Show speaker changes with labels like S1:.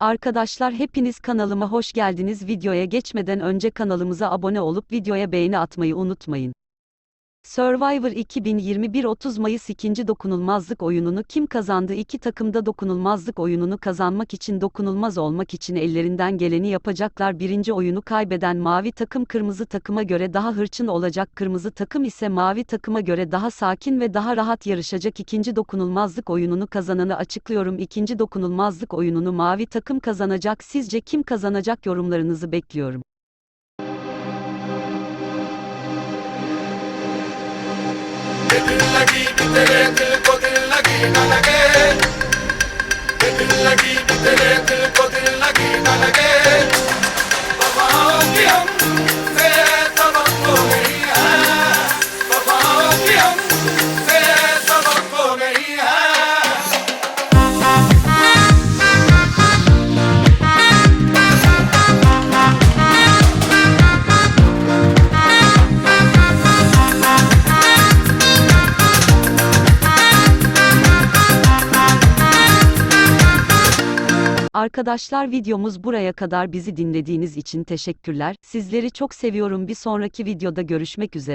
S1: Arkadaşlar hepiniz kanalıma hoş geldiniz. Videoya geçmeden önce kanalımıza abone olup videoya beğeni atmayı unutmayın. Survivor 2021 30 Mayıs 2. dokunulmazlık oyununu kim kazandı? İki takımda dokunulmazlık oyununu kazanmak için dokunulmaz olmak için ellerinden geleni yapacaklar. Birinci oyunu kaybeden mavi takım kırmızı takıma göre daha hırçın olacak. Kırmızı takım ise mavi takıma göre daha sakin ve daha rahat yarışacak. İkinci dokunulmazlık oyununu kazananı açıklıyorum. İkinci dokunulmazlık oyununu mavi takım kazanacak. Sizce kim kazanacak yorumlarınızı bekliyorum.
S2: दिल लगी कि तेरे दिल को दिल लगी न लगे ये दिल लगी
S1: Arkadaşlar videomuz buraya kadar bizi dinlediğiniz için teşekkürler. Sizleri çok seviyorum. Bir sonraki videoda görüşmek üzere.